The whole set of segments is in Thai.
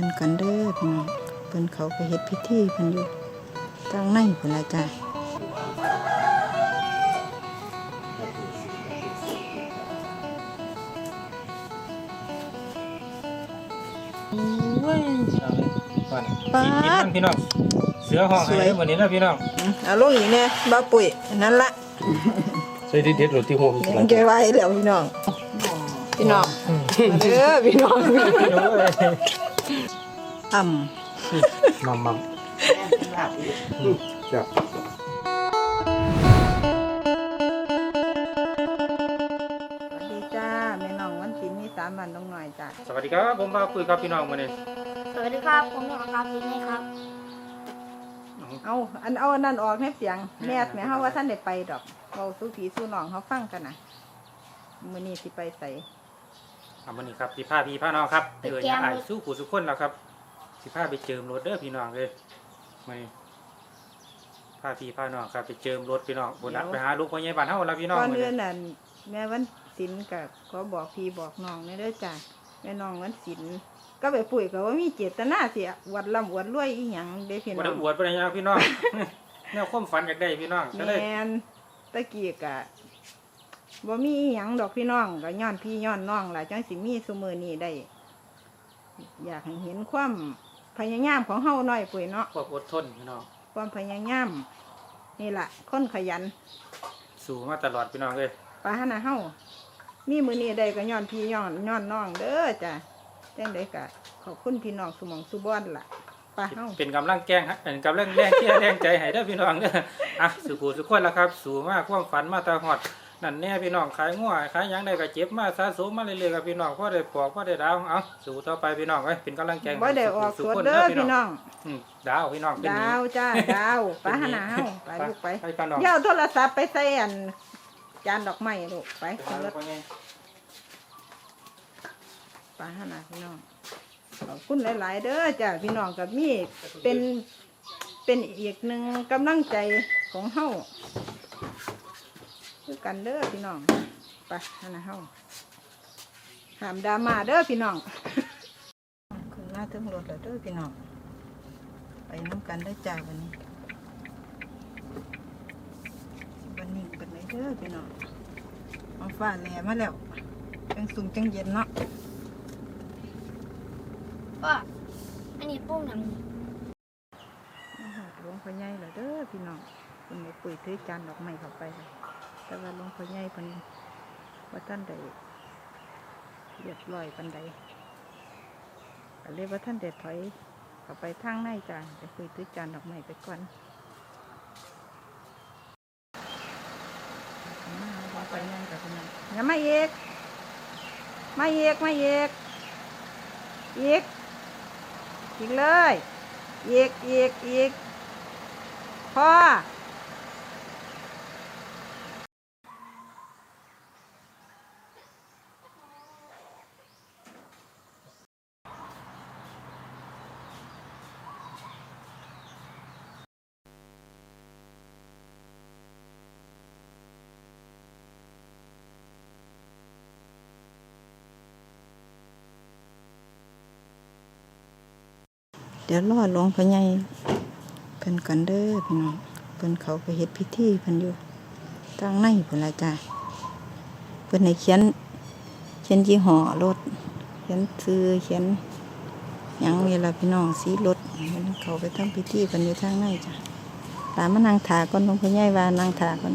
พิ่นกันเด้อพี่น้องเพิ่นเขาไปเฮ็ดพิธีเพิ่นอยู่ทางในพุ่นละจ้ะโอ้ยเอาเลยก่อนป๊ากินดนั่งพี่น้องเสือห้องสวยให้วันนี้นะพี่น้องอืมเอาลงอีกแน่บ้าปุ๋ยนั่นละใส่ที่เด็ดหรือที่หัวมันยังเก็บไว้แล้วพี่น้อง พี่น้องมาเด้อพี่น้อง อ่ำมัมมัมจ้ะสวัสดีจ้าแม่น้องวันศิลป์มีสามวันน้องหน่อยจ้ะสวัสดีครับ ผมบ่าวปุ้ยครับพี่น้องวันนี้สวัสดีครับ ผมหนองครับพี่นี่ครับ เอาอันเอาอันนั้นออกแม่เสียงแม่แม่เฮาว่าท่านได้ไปดอกเราสู้ผีสู้น้องเขาฟังกันนะมื้อนี้สิไปใส่เอาวันนี้ครับสิพาพี่พาน้องครับเอออย่าอายสู้ผู้สุขคนแล้วครับ สิพาไปเจิมรถเด้อพี่น้องเลยมานี่พาพี่พาน้องครับไปเจิมรถพี่น้องบนนักไปหาลูกพ่อใหญ่บ้านเฮาแล้วพี่น้องก่อนมื้อเดือนนี้นั้นแม่วันศิลป์ก็ขอบอกพี่บอกน้องในเด้อจ้ะแม่น้องวันศิลป์ก็ไปปุ๋ยก็ว่ามีเจตนาสิอวดร่ำอวดรวยอีหยังเด้พี่บ่น้ได้องอวดบ่ได้หยังพี่น้อง แนวความฝันอยากได้พี่น้องก็แมเลยนตะกี้กะบ่มีอิหยังดอกพี่น้องก็ย้อนพี่ย้อนน้องล่ะจังสิมีซุมือนี้ได้ อยากให้เห็นความ พยายามของเฮาหน่อยปุ๋ยเนาะความอดทนพี่น้องความพยายามนี่ล่ะคนขยัน สู้มาตลอดพี่น้องเลยปาหนาเฮามีมือนี้ได้ก็ย้อนพี่ย้อนย้อนน้องเด้อจ้ะจังไดก็ขอบคุณพี่น้องสุหมองสุบอนล่ะปาเฮาเป็นกำลังแกล้งฮะเป็นกำลังแรงเที่ยแรงใจให้เด้อพี่น้องเด้ออะสู่ผู้สุขคนแล้วครับ สู่มากความฝันมาตาหอด นั่นแน่พี่น้องขายงัวขายหยังได้ก็เจ็บมาสะสมมาเรื่อยๆกับพี่น้องพ่อได้ปอกพ่อได้ดาวเอาสู่ต่อไปพี่น้องเอ้ยเป็นกำลังใจให้บ่ได้ออกสู่สดคนเด้อพี่น้องอืมดาวพี่น้องเป็นดานี้วจ้าดาวปาหนาเฮาไปลูกไปไปพี่น้องเดี๋ยวเอาโทรศัพท์ไปใส่อันจานดอกไม้ลูกไปไปขึ้นหารถพ่อใหญ่ปลาหนาพี่น้องขอบคุณหลาย ๆ เด้อจ้ะพี่น้องกับมีเป็นเป็นอีกหนึ่งกำลังใจของเฮา คือกันเด้อพี่น้องไปหนาเฮาหามดราม่าเด้อพี่น้องขึ้นมาถึงรถแล้วเด้อพี่น้องไปน้ำกันได้อจ้าวันนี้วันนี้เป็นไรเด้อพี่น้องมาฟ้าแหล่มาแล้วจังสูงจังเย็นเนาะก็อันนี้ปุ้งหนังมาหาหลวงพ่อใหญ่เหรอเด้อพี่น้องคุณแม่ปุ๋ยถือจานดอกไม้เข้าไปเลย แต่ว่าหลวงพ่อใหญ่เพิ่นว่าท่านใดเรียบร้อยปันใดก็เลยว่าท่านเด็ดถอยเข้าไปทางในจ้าไปปุ๋ยถือจานดอกไม้ไปก่อนมาหาหลวงพ่อใหญ่กับพี่น้องอย่ามาเอกมาเอกมาเอกอีกอีกเลยอีกอีกอีกพ่อ ดี๋ยวรอหลวงพ่อใหญ่เพิ่นกันเด้อพี่น้องเพิ่นเขาไปเฮ็ดพิธีเพิ่นอยู่ทางในพุ่นละจ้าเพิ่นให้เขียน เขียนยี่ห้อรถ เขียนซื้อเขียนยังนี่ล่ะพี่น้องสีรถเพิ่นเขาไปทำพิธีเพิ่นอยู่ทางในจ้ะตามมานั่งถาก่อนหลวงพ่อใหญ่ว่านั่งถาก่อน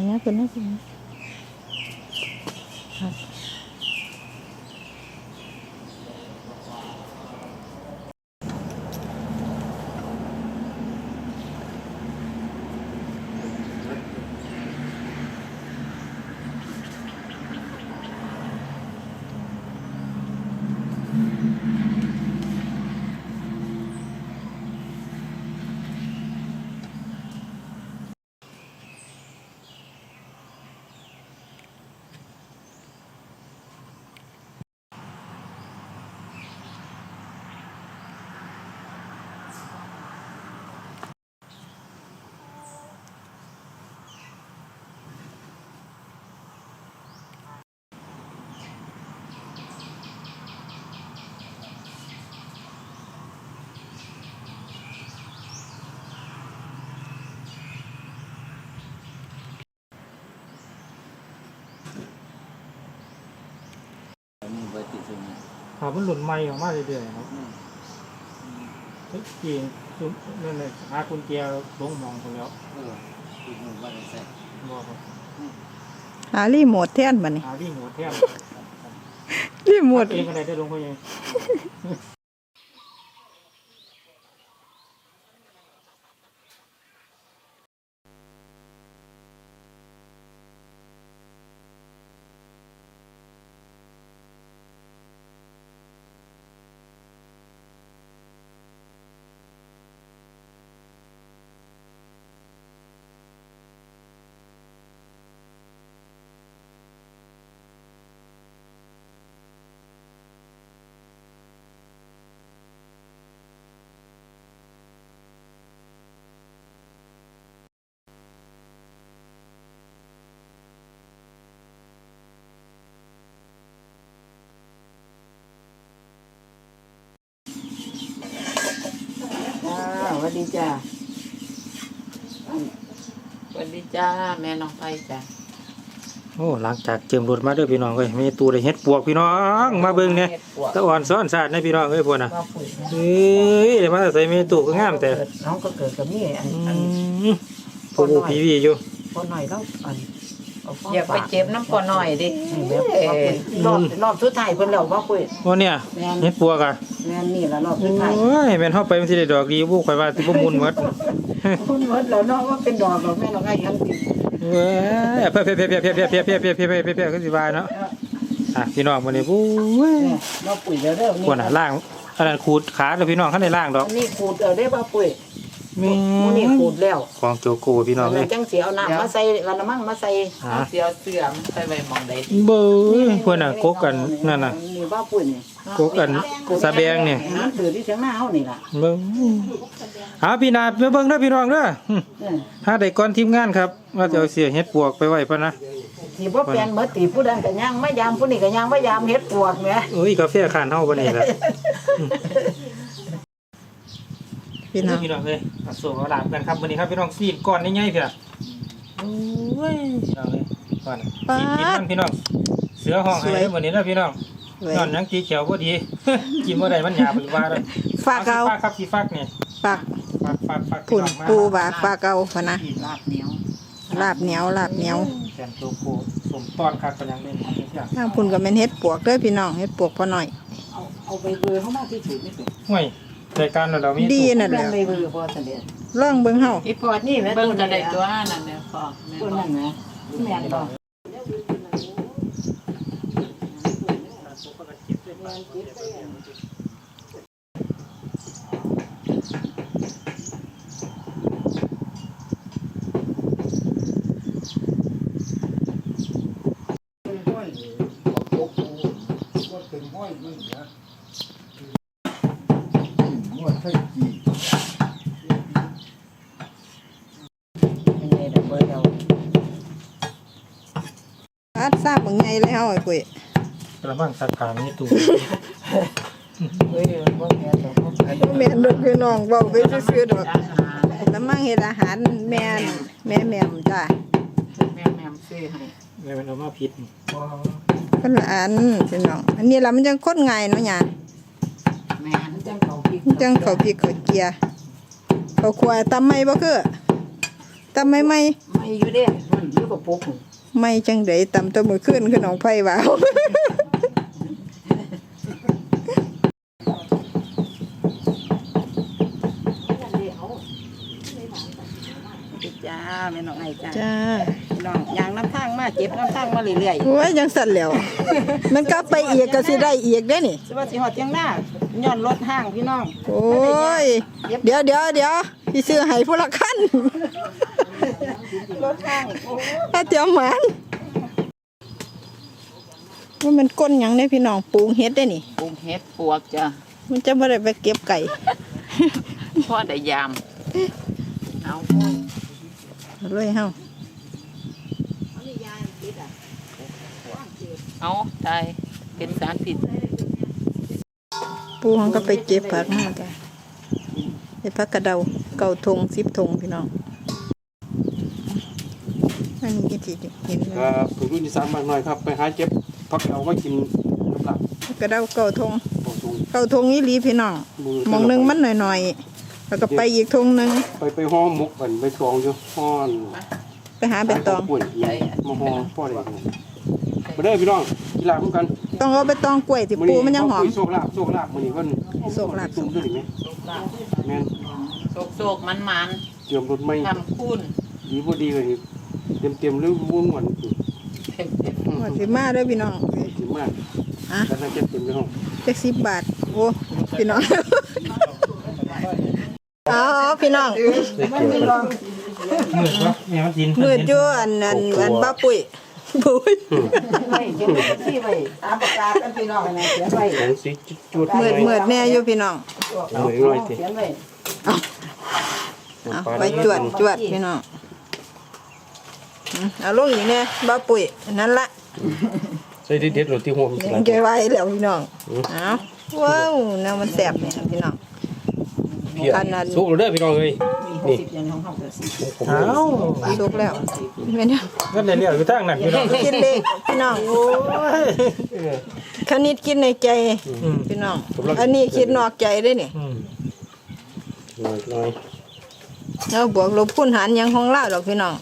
ายนะคุณน่าสน ครับมันหลุดไม้ออกมาเรื่อยๆครับเฮ้ยจริงซุมนั่นเลยหากุญแจลงหมองไปแล้วเออติดหนึ่งว่าได้ใส่บอกครับหารีโมทแทนบัดนี้หาวิ่งหัวแทบรีโมทเองก็ได้ได้ลงไปยัง วัสดีจ้าสวัสดีจ้า แม่น้องไฟจ้าโอ้หลังจากเจิมรถมาเด้อพี่น้องเอ้ยมีตู้ได้เฮ็ดปวกพี่น้อง มาเบิ่งเนี่ยตะอ่อนซ้อนสาดในพี่น้องเอ้ยพวกน่ะมาปุ๋ยเอ้ยเดี๋ยวมาใส่เมตู้ก็งามแต่เกิดน้องก็เกิดกับนี่อันอือันมผู้ผู้ผีวีอยู่พอหน่อยแล้วอันเอาฟ้อย่าไปเจ็บน้ำปอหน่อยดินี่แม่ว่าปุ๋ยรอบรอบสุดท้ายเพิ่นแล้วว่าปุ๋ยว่าเนี่ยแม่นเฮ็ดปวกอะแม่นนี่ละรอบโอสุดท้าย้ยแม่นเฮาไปมันสิได้ดอกดีบ่ข่อยว่าสิบ่มุนหมดคุณหมดแล้วเนาะว่าเป็นดอกดอกแม่น้องไอ้ยังติดเว้ยเพียเพียเพียเพียเพียเพียเพียเพียเพียเพียเพียเพียเพียก็สิว่าเนาะอะพี่น้องมื้อนี้โอ้ยเนี่ยเราปุ๋ยแล้วเด้อพวกน่ะล่างอันนั้นขูดขาเด้อพี่น้องคันได้ล่างดอกอันนี้ขูดเอาได้ป่ะปุ๋ย แม่มื้อนี้ขูดแล้วของโจโกพี่น้องแล้เอ้วยจังสิเอาน้ำมาใส่กระมังมาใส่อะเอาเสียวเสื่อมไปไว้หมองใดดีเบ้ยพวกน่ะกกกันนั่นน่ะนี่ว่าปุ๋ยนี่กกกันสะแบงเนี่ยมันถือที่เชียงหน้าเฮานี่ล่ะเบิ่งหาพี่นาดมาเบิ่งเด้อพี่น้องเด้อหึเออหาได้ก่อนทีมงานครับว่าจะเอาเสียเฮ็ดปวกไปไว้พะนะที่บ่แปลนเมื่อตีผู้นั้นก็ย่างมายามผู้นี้ก็ย่างมายามเฮ็ดปวกแหม เอ้ยกาแฟขานเฮาบ่นี่ล่ะ พี่น้องพี่น้องเอ้ยอะสู้เอาลามกันครับมื้อนี้ครับพี่น้องซีดก่อนใหญ่ๆเพี่นโอ้ยพี่น้องเอ้ยก่อนซีดกินมันพี่น้องเสือห้องให้เด้อมื้อนี้เด้อพี่น้องเว้ยนอนหยังสีเขียวบ่ดี กินบ่ได้มันหยาบเป็นว่าเลยฝากเอาฟักครับสิฟักนี่ฝากฟักฟักฟักปุ่นพี่องมาปูบาฝากเอาพะนะลาบเหนียวลาบเหนียวลาบเหนียวแกนโตโกสมตอนคักกันยังเล่นอย่างทางพุ่นก็แม่นเฮ็ดปวกเด้อพี่น้องเฮ็ดปวกพอหน่อยเอาเอาใบเบอร์เข้ามาที่ถือไม่เป็นห่วย รายการเราเรามีดีตู้นั่นแหเรื่อละงใบเบอร์พอเสด็จลองเบิ่งเฮาอีพอดนี่แม่เบิ่งตัวจะไหนได้ตัวนั่นเนี่ยพอแม่ตัวบอนั้กนนะแม่นบ่ ไม่ได้ดอกเบอร์เรา อาดทราบ บังไงเลยเฮาไอ้ปุ้ยกระมังสักขามีตู้เฮ้ยบ่แม่นดอกบ่แม่นดอกแม่นดอกพี่น้องเว้าไปซื่อๆดอกอาหารแล้วมั่งเฮ็ดอาหารแม่นแม่แม่มจ้าแม่แม่ซื้อให้แม่มันเอามาผิดเพิ่นละอันพี่น้องอันนี้ล่ะมันจังคนง่ายเนาะหยาแม่มันจังเขาพริกจังเขาพริกเขาเกียร์เขาควายตำไม่บ่คือตำไม่ไม่ไม่อยู่เด้มันอยู่กับปุก ไม่จังไดตำตัวมือขึ้นคือน้องไผว่าวจ้าแม่น้องไอ้จ้าจ้าพี่น้องยางน้ำทางมาเก็บน้ำทางมาเรื่อยโอ้ยยังสั่นแล้ว มันกลับไปอีกก็สิได้อีกเด้นี่ๆสิว่าสิฮอดเที่ยงหน้าย้อนรถห้างพี่น้อง โอ้ย เดี๋ยวเดี๋ยวเดี๋ยวพี่ซื้อให้ผู้ละคันร ถห้างโอ้ถ้าเตียวหมันว่ามันก้นหยังเนี่ยพี่น้องปลูงเฮ็ดได้นี่ ปรุงเฮ็ดปวกจ้ะมันจะไม่ได้ไปเก็บไก่ พ่อได้ยามเอาเลยเฮาเอาตายเป็นสารพิษปูหังก็ไปเก็บผักมาจ้ะไอ้ผักกระเดาเก่าทงสิบทงพี่น้อง อันนี้ก็สิเห็นไหมครับผมรุ่นที่สามมากหน่อยครับ ไปหาเก็บพักเอาไว้กินกับหลับผักกระเดาเก่าทงโอ้โหเก่าทงนี่ลีพี่น้องหมองหนึงมันหน่อยๆแล้วก็ไปอีกทงหนึงไปไปห้อหมกกันไปตองอยู่ห้อนไปหาใบตองป่วยมาห้อพ่อเลยมาเด้อพี่น้องกีฬาพร้อมกัน ต้องเอาใบตองกล้วยที่ปูมันยังหอมโชคลาภโชคลาภมื้อนี้เพิ่นโชคลาภตุ้มด้วยนี่ไหมแม่นโศกโศกมันมันเตรียมรถไม่ๆทำคุณดีบ่ดีเลย เตรียมเตรียมๆหรือวุ่นวันเต็มเต็มว่าสิมาเด้อพี่น้องสิมากอะแล้วน่าจะเต็มไปห้องจักสิบบาท โอ้พี่น้องเอาเอาพี่น้องมืดวะแม่มันกินมืดอยู่อันอันอันบ้าปุ๋ยปุ๋ยไว้เก็บที่ไว้ตามปากกากันพี่น้องนะเขียนไว้ของสีจุดๆมืดมืดแน่อยู่พี่น้องเอาไว้หน่อยสิเขียนไว้เอาไปจวดจวดพี่น้องอืม เอาลงอีกเนี่ยบ้าปุ๋ยนั่นละใส่เด็ดๆโรตีหัวมันยังเก็บไว้แล้วพี่น้องเอาว้าวแนวมันแสบเนี่ยพี่น้องเพียอันนั้นสู้เด้อพี่น้องเอ้ยมีหกสิบอย่างของเขาเกิดสิผมอ้าเลยวสุกแล้วไม่เนี่ยก็ได้เรียกอยู่ทางนั้นพี่น้องกินเล็กพี่น้องโอ้ยคณิตกินในใจอืมพี่น้อง อันนี้คิดนอกใจได้นี่อืมหน่อยหน่อย เราบวกลบคูณหารหยังของเราดอกพี่น้อง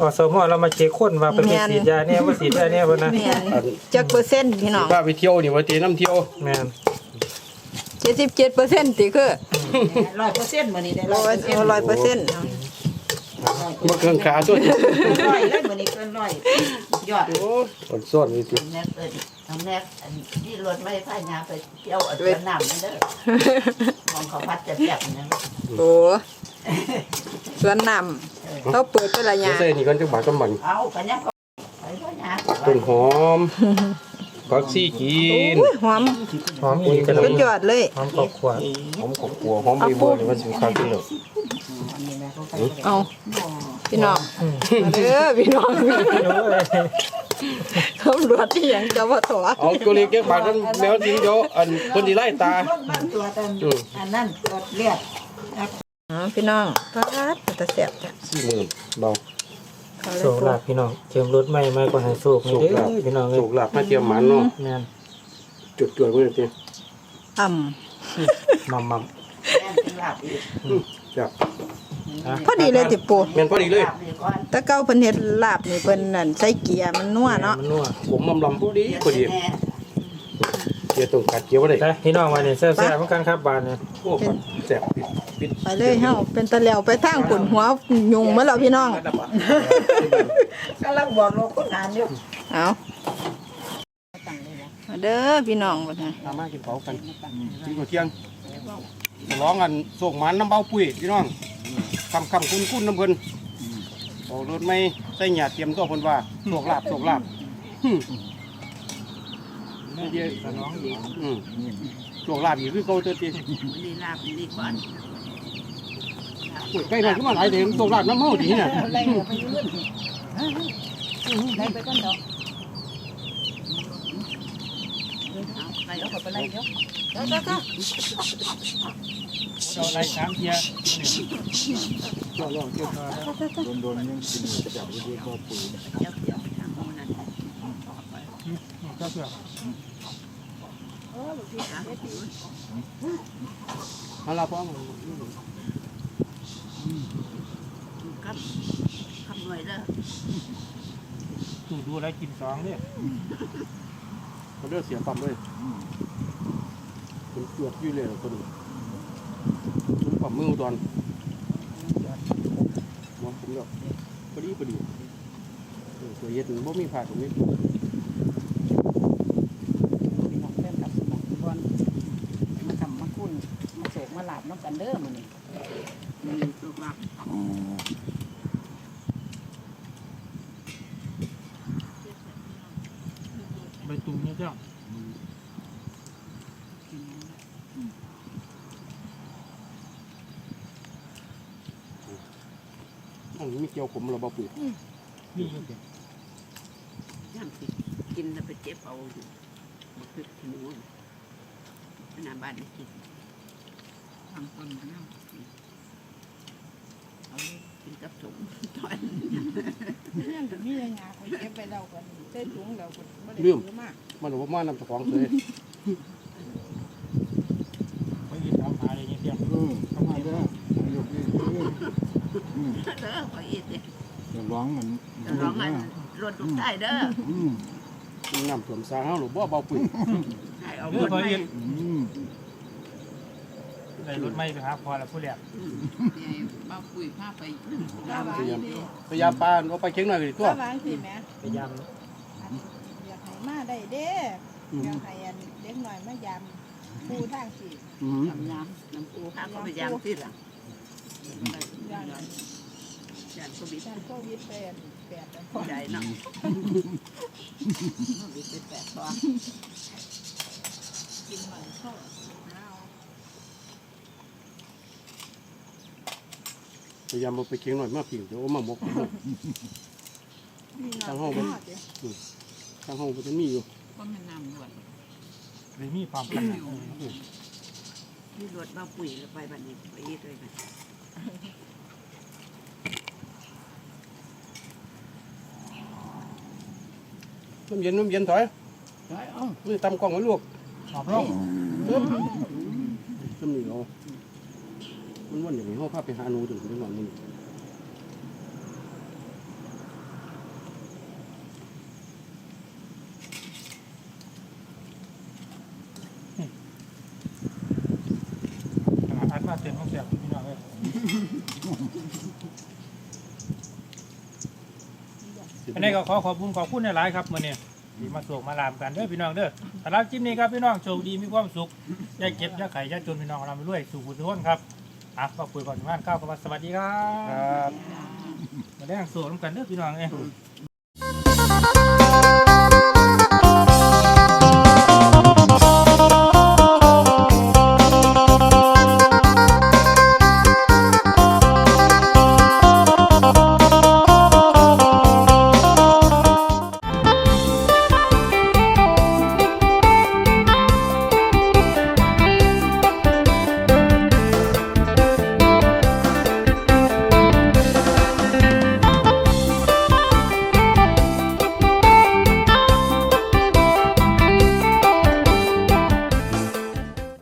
อสมเรามาเช็คคนว่าเป็นไปฉีดยาเนี่ยว่าฉีดยาเนี่ยบ่นะแม่นจักเปอร์เซ็นต์พี่น้องป้าไปเที่ยวนี่ว่าเตะน้ำเที่ยวแม่นเจ็ดสิบเจ็ดเปอร์เซ็นต์ติคือร้อยเปอร์เซ็นต์มื้อนี้ได้ร้ร้ออยยร้อยเปอร์เซ็นต์มาเครื่องขาส่วนร้อยได้มื้อนี้เกินร้อยยอดโอ้ยส่วนนี่สิแม่เปิดน้องแม่อันที่รถไม่พายาไปเที่ยวอันสวนน้ำนั่นเด้อมองเขาพัดจะแซ่บนะโอ้ สวนน้ำเขาเปิดเป็นระยะเส้นนี่กันจังบาทกำมันเอากันยังก็ไปพ่อยาต้นหอมผักซี่กินโอ้ยหอมหอมอีกกระสุดยอดเลยหอมกรอบขวดหอมของกัวหอมใบบัวนี่มันสิค่าขึ้นแล้วเอาพี่น้องมาเด้อพี่น้องตำรวจที่ยังจะมาถอเอาตัวเล็กเก็บบาทนั้นแมวจริงเดี๋ยวอันคนที่ไล่ตามันตัวเต็มอืมอันนั้นตัวเลือด อ๋อพี่น้องปาดตะแสบจ้ะสี่หมื่นเบาเขาเลโชยคปูลาภพี่น้องเจิมรถใหม่ไม่ก็ให้โชคโชนี่คเด้ลาภอพี่น้องเอ้โชยคลาภมาเตรียมหมันเนาะแม่นจุดจวดเพื่อนเตรียมอ่ำมัมมัมแม่เป็นลาบอีกจ้ะพอดีเลยติปูแม่นพอดีเลยลาบนี่ก่อนแตะเก้าเพิ่นเฮ็ดลาบนี่เพิ่นนั่นใส่เกียร์มันนัวเนาะมันนัวผมลำลำพอดีพอดีแม่ เกี่ยวตรงกัดเกี่ยวบ่ได้แต่พี่น้องวันนี้แซ่บๆเหมือนกันครับบานเนี่ยโอ้ปัดแซ่บปิดปิดไปเลยเฮาเป็นตะแล้วไปทางปุ่นหัวยุงมาแล้วพี่น้อง กำลังบอกโลกคนอ่านอยู่เอามาเด้อพี่น้องบัดนี้มามากินเผากันกินก๋วยเที่ยงร้องกันส่งหมันน้ำเบาปุ๋ยพี่น้องคำคำคุ้นคุ้นน้ำเพิ่นโอ้รถไม่ใส่หยาเตรียมตัวเพิ่นว่าโชคลาภโชคลา ภหึเดี๋ยวอืมโชคลาภอีกคือเก่าเตอตีนี่ลาบนี่ก่อนโอ้ยใกล้หน่อยขึ้นมาหลายเดือนโชคลาภน้ำเมาดีเนี่ยไล่เหลือไปยืนไล่ไปก่อนดอกไปเอาเขาไปไล่เดี๋ยวเราไล่สามเทียรอรอเกี่ยวเดี๋ยวเดี๋ยวไปทางโน้นนั่น มาลาพ่อครับคำหน่วยเด้อสูดูแล้วกินสองเนี่ยเขาเลือกเสียปั๊มเลยเป็นจวดอยู่เลยคนนี้ผมปั๊มมืออุดรมองผมเลือกพอดีพอดีเออตัวเย็ดมันบ่มีผ่าตรงนี้ พี่น้องแฟนกับสมองก่อนมาทำมาคุ้นมาโศกมาหลาบ น้ำกันเด้อมื้อนี้มื้อนี้สุกหลับใบตุ้มเนี่ยเจ้าอันนี้มีเกี่ยวขมเราบ่ปุ๋ยนี่อยู่เดี๋ยวย่างสิกินแล้วไปเจ็บเอาอยู่บ่คือหนูหน้าบ้านไม่กิน ทำต้นมะนาวเอาเลยกินกับสมตอนเนี่ยก็มีอะไรหยาคนเก็บไปเรากันใส่ถุงเราก็บ่ได้เรื่มซื้อมามันบอกว่ามานำเจ้าของเลยไปกินน้ำหาอะไรเงี้ยเดียวเออทำไมเด้ออยู่ที่เออเด้อขออีกเด้อจะร้องมันจะร้องอันรถลูกใต้เด้ออืมน้ำท่วมสร้างเฮาหรือบ่เบาปุ๋ยให้เอาเอรอถพอไป เย็นอืมได้รถไม่ไปหาพอแล้วผู้แรกมาคุยพาไปพยายามพยายามปานเอาไปเค็งหน่อยก็ดีตัวร้านสิแม่พยายามอยากให้มาได้เด้อยากให้อันเด็กหน่อยมายามปูทางสิอืมทำน้ำน้ำปูข้าก็พยายามที่หลังย่านยานโควิดย่านโควิดเป็นแปดแล้วใหญ่เนาะโควิดเป็นแปดตัวกินหมันเข้าหนาว พยายามเอาไปเค็งหน่อยมาผิวเดี๋ยวเอามาหมกมีหนาวทางห้องมัน เด้อทางห้องมันจะมีอยู่ก็แม่น้ำด่วนเลยมีความกันนะนี่รถมาปุ๋ยแล้วไปบันนี้ไปอีกเลยกันน้ำเย็นน้ำเย็นถอยไปเอ้านี่ตำกล้องไว้ลวกหอมลงปึ๊บน้ำเหนียว มันวันอย่างนี้เขาพาไปหาหนูถึงได้หน่อยนึงอัดมาเต็มห้องเสียบพี่น้องเลยอันนี้ก็ขอขอบคุณขอบคุณในหลายๆครับมื่อนี้ที่มาสวกมาลามกันเด้อพี่น้องเด้อสำหรับคลิปนี้ครับพี่น้องโชคดีมีความสุขอย่าเก็บอย่าไข่อย่าจนพี่น้องเราไปด้วยสู่บุญทุกคนครับ อะก็คุยก่อนงานข้าวกับสวัสดีครับครับมาแดงสวกน้ำกันเด้อพี่น้องเอ้ย